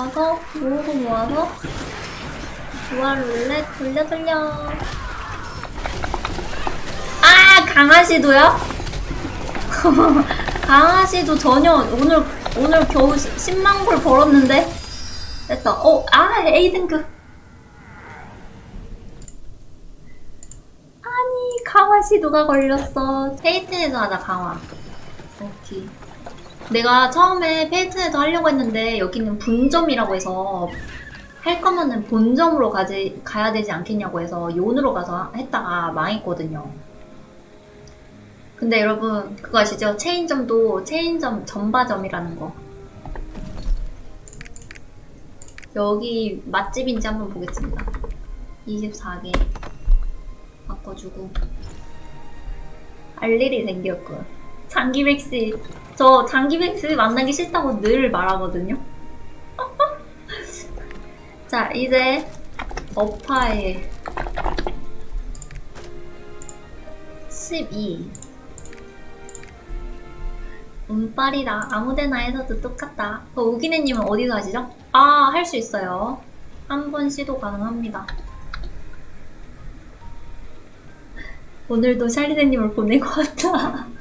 모아서 모으고 모아서 좋아 룰렛 돌려 돌려. 아 강아지도요? 강아지도 전혀 오늘 오늘 겨우 10만 골 벌었는데? 됐다. 어아 A 등급 아니 강화시도가 걸렸어? 페이튼에도 하자 강화. 오케이 내가 처음에 페이튼에도 하려고 했는데 여기는 분점이라고 해서 할 거면은 본점으로 가지, 가야 되지 않겠냐고 해서 요으로 가서 했다가 망했거든요. 근데 여러분 그거 아시죠? 체인점도 체인점 전바점이라는 거. 여기 맛집인지 한번 보겠습니다. 24개 바꿔주고. 알 일이 생겼고 장기백 씨 저 장기백 씨 만나기 싫다고 늘 말하거든요. 자 이제 어파에 12 운빨이다. 아무데나 해서도 똑같다. 어, 우기네님은 어디서 하시죠? 아 할 수 있어요. 한 번 시도 가능합니다. 오늘도 샬리네님을 보낼 것 같다.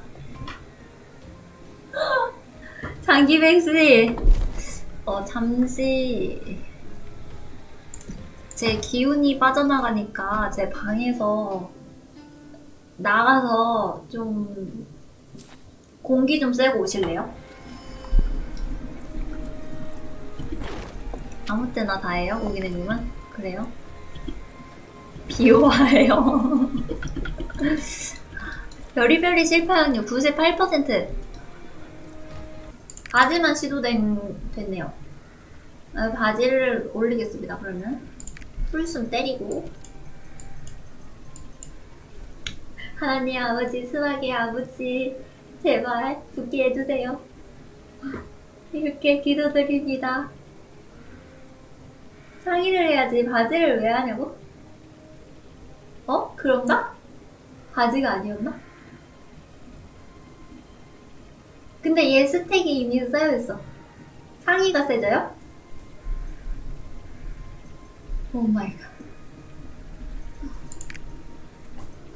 장기백 씨, 어, 잠시, 제 기운이 빠져나가니까 제 방에서 나가서 좀 공기 좀 쐬고 오실래요? 아무 때나 다 해요, 오기네님은? 그래요? 비호화예요. 별이별이 실패 확률 98% 바지만 시도된, 됐네요. 아, 바지를 올리겠습니다, 그러면. 풀숨 때리고. 하나님 아버지, 수학의 아버지, 제발 붙게 해주세요. 이렇게 기도드립니다. 상의를 해야지 바지를 왜 하냐고? 어? 그런가? 바지가 아니었나? 근데 얘 스택이 이미 쌓여있어. 상의가 세져요? 오 마이 갓.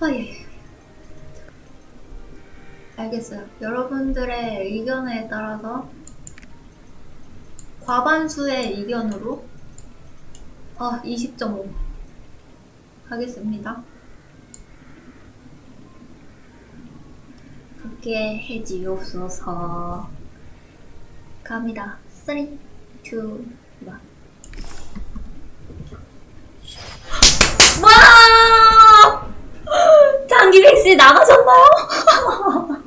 아예. 알겠어요. 여러분들의 의견에 따라서 과반수의 의견으로 아, 20.5 하겠습니다. 그렇게 해지옵소서. 갑니다. 3, 2, 1. 와! 장기백 씨 나가셨나요?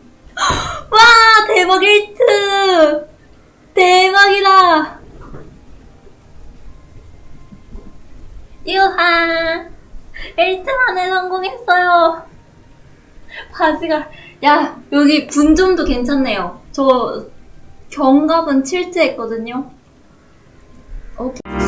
와, 대박 1등! 대박이다! 유하! 1등 안에 성공했어요! 바지가 야 여기 분점도 괜찮네요. 저 경갑은 7째 했거든요. 오케이.